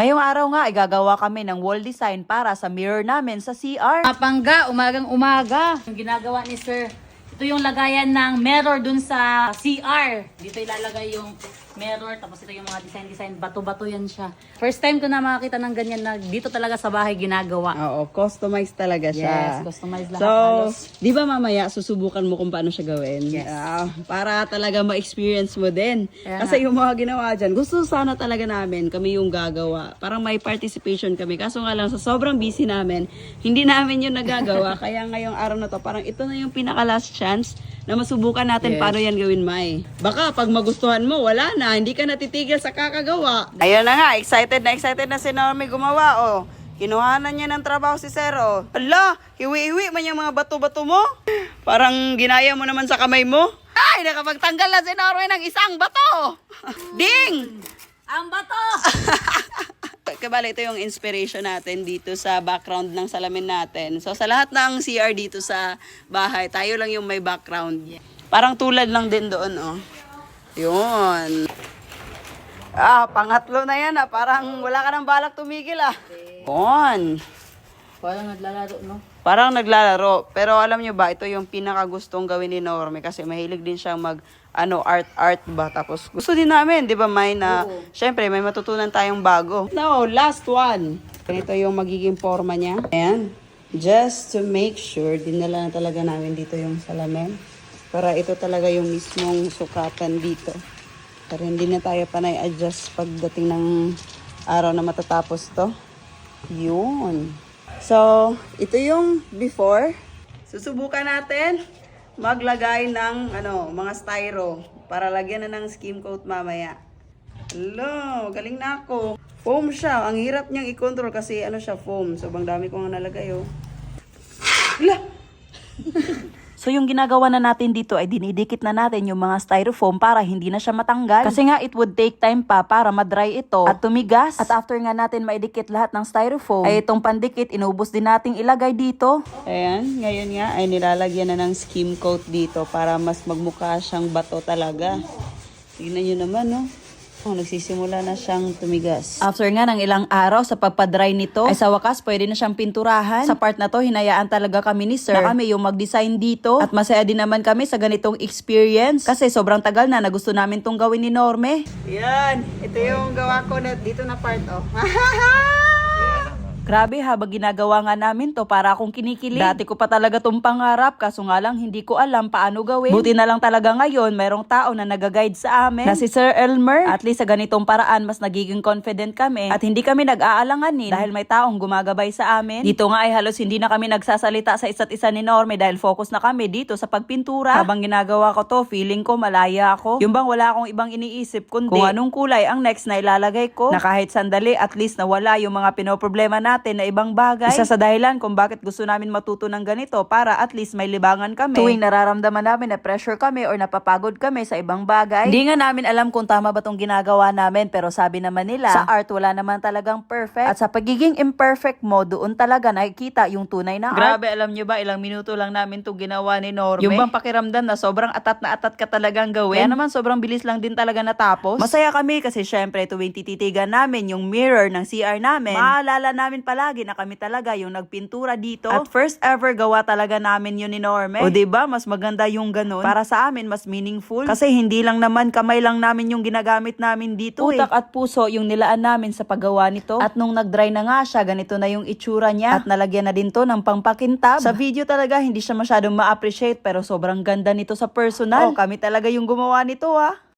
Ngayong araw nga ay gagawa kami ng wall design para sa mirror namin sa CR. Kapangga, umagang umaga. Yung ginagawa ni Sir, ito yung lagayan ng mirror dun sa CR. Dito ilalagay yung mirror, tapos ito yung mga design-design. Bato-bato yan siya. First time ko na makakita ng ganyan na dito talaga sa bahay ginagawa. Oo, customized talaga siya. Yes, customized lahat So, halos. di ba mamaya susubukan mo kung paano siya gawin? Yes. Ah, para talaga ma-experience mo din. Kaya Kasi yung mga ginawa dyan, gusto sana talaga namin, kami yung gagawa. Parang may participation kami. Kaso nga lang, sa sobrang busy namin, hindi namin yung nagagawa. Kaya ngayong araw na to, parang ito na yung pinaka last chance na masubukan natin Yes. paano yan gawin, May. Baka pag magustuhan mo, wala na. Hindi ka natitigil sa kakagawa. Ayun na nga, excited na excited na si Normie gumawa, oh. Kinuhanan niya ng trabaho si Zero. Ala, hiwi-hiwi man yung mga bato-bato mo. Parang ginaya mo naman sa kamay mo. Ay, nakapagtanggal na si Normie ng isang bato. Ding! Ang bato! Kabala, ito yung inspiration natin dito sa background ng salamin natin. So, sa lahat ng CR dito sa bahay, tayo lang yung may background. Parang tulad lang din doon, oh. Yun. Ah, pangatlo na yan, ah. Parang wala ka ng balak tumigil, ah. Yun. Parang naglalaro, no? Parang naglalaro. Pero alam nyo ba, ito yung pinaka gustong gawin ni Norme kasi mahilig din siyang mag ano, art art ba tapos gusto din namin, 'di ba, May na syempre may matutunan tayong bago. No, last one. Ito yung magiging forma niya. Ayan. Just to make sure, dinala na talaga namin dito yung salamin. Para ito talaga yung mismong sukatan dito. Para hindi na tayo panay adjust pagdating ng araw na matatapos to. Yun. So, ito yung before. Susubukan natin maglagay ng ano, mga styro para lagyan na ng skim coat mamaya. Hello, galing na ako. Foam siya. Ang hirap niyang i-control kasi ano siya, foam. So, bang dami ko nga nalagay, oh. Hala! So yung ginagawa na natin dito ay dinidikit na natin yung mga styrofoam para hindi na siya matanggal. Kasi nga it would take time pa para madry ito at tumigas. At after nga natin maidikit lahat ng styrofoam, ay itong pandikit inubos din nating ilagay dito. Ayan, ngayon nga ay nilalagyan na ng skim coat dito para mas magmukha siyang bato talaga. Tignan nyo naman, no? Oh, nagsisimula na siyang tumigas. After nga ng ilang araw sa pagpadry nito, ay sa wakas pwede na siyang pinturahan. Sa part na to, hinayaan talaga kami ni sir na kami yung mag-design dito. At masaya din naman kami sa ganitong experience. Kasi sobrang tagal na na gusto namin tong gawin ni Norme. Yan, ito yung gawa ko na dito na part, oh. Grabe habang ginagawa nga namin to para akong kinikilig. Dati ko pa talaga tong pangarap kaso nga lang hindi ko alam paano gawin. Buti na lang talaga ngayon mayroong tao na nag-guide sa amin na si Sir Elmer. At least sa ganitong paraan mas nagiging confident kami at hindi kami nag-aalanganin dahil may taong gumagabay sa amin. Dito nga ay halos hindi na kami nagsasalita sa isa't isa ni Norme dahil focus na kami dito sa pagpintura. Habang ginagawa ko to, feeling ko malaya ako. Yung bang wala akong ibang iniisip kundi kung anong kulay ang next na ilalagay ko. Na kahit sandali at least nawala yung mga pinoproblema natin na ibang bagay. Isa sa dahilan kung bakit gusto namin matuto ng ganito para at least may libangan kami. Tuwing nararamdaman namin na pressure kami or napapagod kami sa ibang bagay. Hindi nga namin alam kung tama ba tong ginagawa namin pero sabi naman nila sa art wala naman talagang perfect. At sa pagiging imperfect mo doon talaga nakikita yung tunay na art. Grabe, alam nyo ba ilang minuto lang namin to ginawa ni Norme. Yung bang pakiramdam na sobrang atat na atat ka talagang gawin. Kaya naman sobrang bilis lang din talaga natapos. Masaya kami kasi syempre tuwing tititigan namin yung mirror ng CR namin, maalala namin palagi na kami talaga yung nagpintura dito. At first ever gawa talaga namin yun ni Norme. O ba mas maganda yung ganun. Para sa amin mas meaningful. Kasi hindi lang naman kamay lang namin yung ginagamit namin dito Utak at puso yung nilaan namin sa paggawa nito. At nung nag-dry na nga siya, ganito na yung itsura niya. At nalagyan na din to ng pangpakintab. Sa video talaga hindi siya masyadong ma-appreciate pero sobrang ganda nito sa personal. Oh, kami talaga yung gumawa nito ah.